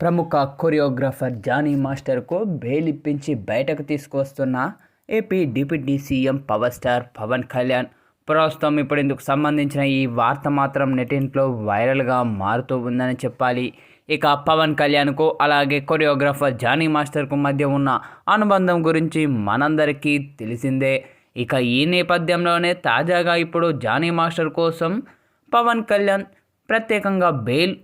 ప్రముఖ choreographer Johnny మాస్టర్కు bail ఇప్పించి బయటకు తీసుకొస్తున్న AP deputy CM power star Pawan Kalyan. ప్రస్తుతం ఇప్పుడు ఇందుకు సంబంధించిన ఈ వార్త మాత్రం నెటింట్లో వైరల్గా మారుతూ ఉందని చెప్పాలి. ఇక పవన్ కళ్యాణ్కు అలాగే కొరియోగ్రాఫర్ జానీ మాస్టర్కు మధ్య ఉన్న అనుబంధం గురించి మనందరికీ తెలిసిందే. ఇక ఈ నేపథ్యంలోనే తాజాగా ఇప్పుడు జానీ మాస్టర్ కోసం పవన్ కళ్యాణ్ ప్రత్యేకంగా బెయిల్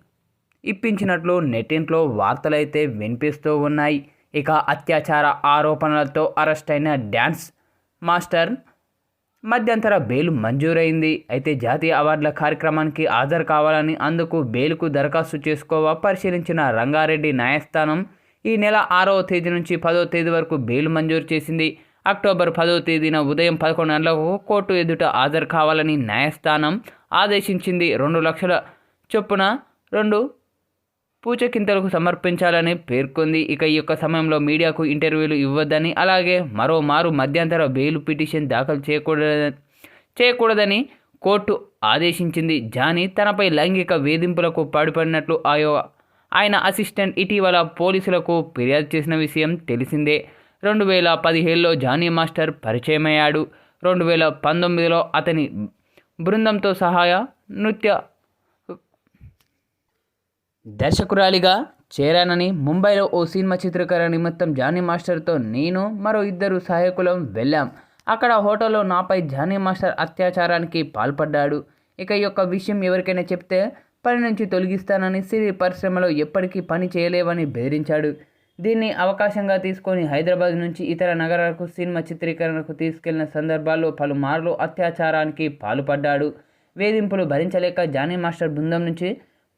ఇప్పించినట్లు నెట్టింట్లో వార్తలైతే వినిపిస్తూ ఉన్నాయి. ఇక అత్యాచార ఆరోపణలతో అరెస్ట్ అయిన డ్యాన్స్ మాస్టర్ మధ్యంతర బెయిల్ మంజూరైంది. అయితే జాతీయ అవార్డుల కార్యక్రమానికి హాజరు కావాలని అందుకు బెయిల్కు దరఖాస్తు చేసుకోవా పరిశీలించిన రంగారెడ్డి న్యాయస్థానం ఈ నెల ఆరవ తేదీ నుంచి పదో తేదీ వరకు బెయిల్ మంజూరు చేసింది. అక్టోబర్ పదో తేదీన ఉదయం పదకొండు గంటలకు కోర్టు ఎదుట హాజరు కావాలని న్యాయస్థానం ఆదేశించింది. రెండు లక్షల చొప్పున రెండు పూచకింతలకు సమర్పించాలని పేర్కొంది. ఇక ఈ యొక్క సమయంలో మీడియాకు ఇంటర్వ్యూలు ఇవ్వద్దని అలాగే మరోమారు మధ్యంతర బెయిల్ పిటిషన్ దాఖలు చేయకూడద చేయకూడదని కోర్టు ఆదేశించింది. జానీ తనపై లైంగిక వేధింపులకు పాడుపడినట్లు ఆయో ఆయన అసిస్టెంట్ ఇటీవల పోలీసులకు ఫిర్యాదు చేసిన విషయం తెలిసిందే. రెండు వేల పదిహేడులో జానీ మాస్టర్ పరిచయమయ్యాడు. రెండు వేల పంతొమ్మిదిలో అతని బృందంతో సహాయ నృత్య దర్శకురాలిగా చేరానని ముంబైలో ఓ సినిమా చిత్రీకరణ నిమిత్తం జానీ మాస్టర్తో నేను మరో ఇద్దరు సహాయకులం వెళ్ళాం. అక్కడ హోటల్లో నాపై జానీ మాస్టర్ అత్యాచారానికి పాల్పడ్డాడు. ఇక ఈ యొక్క విషయం ఎవరికైనా చెప్తే పని నుంచి తొలగిస్తానని సిరి పరిశ్రమలో ఎప్పటికీ పని చేయలేవని బెదిరించాడు. దీన్ని అవకాశంగా తీసుకొని హైదరాబాద్ నుంచి ఇతర నగరాలకు సినిమా చిత్రీకరణకు తీసుకెళ్ళిన సందర్భాల్లో పలుమార్లు అత్యాచారానికి పాల్పడ్డాడు. వేధింపులు భరించలేక జానీ మాస్టర్ బృందం నుంచి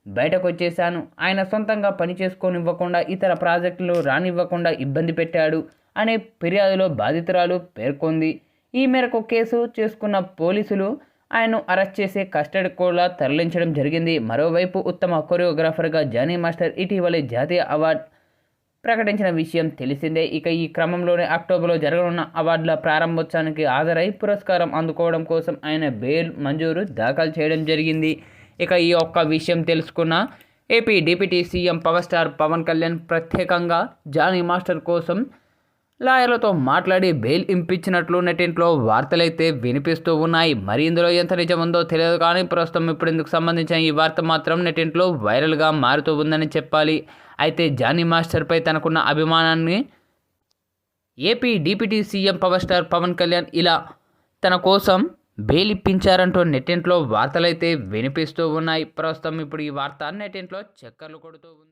బయటకు వచ్చేశాను ఆయన సొంతంగా పని చేసుకోనివ్వకుండా ఇతర ప్రాజెక్టులు రానివ్వకుండా ఇబ్బంది పెట్టాడు అనే ఫిర్యాదులో బాధితురాలు పేర్కొంది. ఈ మేరకు కేసు చేసుకున్న పోలీసులు ఆయన్ను అరెస్ట్ చేసి కస్టడీ కూడా తరలించడం జరిగింది. మరోవైపు ఉత్తమ కొరియోగ్రాఫర్గా జానీ మాస్టర్ ఇటీవలే జాతీయ అవార్డు ప్రకటించిన విషయం తెలిసిందే. ఇక ఈ క్రమంలోనే అక్టోబర్లో జరగనున్న అవార్డుల ప్రారంభోత్సవానికి హాజరై పురస్కారం అందుకోవడం కోసం ఆయన బెయిల్ మంజూరు దాఖలు చేయడం జరిగింది. ఇక ఈ ఒక్క విషయం తెలుసుకున్న AP deputy CM power star Pawan Kalyan ప్రత్యేకంగా జానీ మాస్టర్ కోసం లాయర్లతో మాట్లాడి బెయిల్ ఇంపించినట్లు నెటింట్లో వార్తలైతే వినిపిస్తూ ఉన్నాయి. మరి ఇందులో ఎంత నిజం ఉందో తెలియదు కానీ ప్రస్తుతం ఇప్పుడు ఇందుకు సంబంధించిన ఈ వార్త మాత్రం నెటింట్లో వైరల్గా మారుతూ ఉందని చెప్పాలి. అయితే జానీ మాస్టర్పై తనకున్న అభిమానాన్ని AP deputy CM power star Pawan Kalyan ఇలా తన కోసం బెయిల్ ఇప్పించారంటూ నెట్టింట్లో వార్తలైతే వినిపిస్తూ ఉన్నాయి. ప్రస్తుతం ఇప్పుడు ఈ వార్త నెట్టింట్లో చక్కర్లు కొడుతూ ఉంది.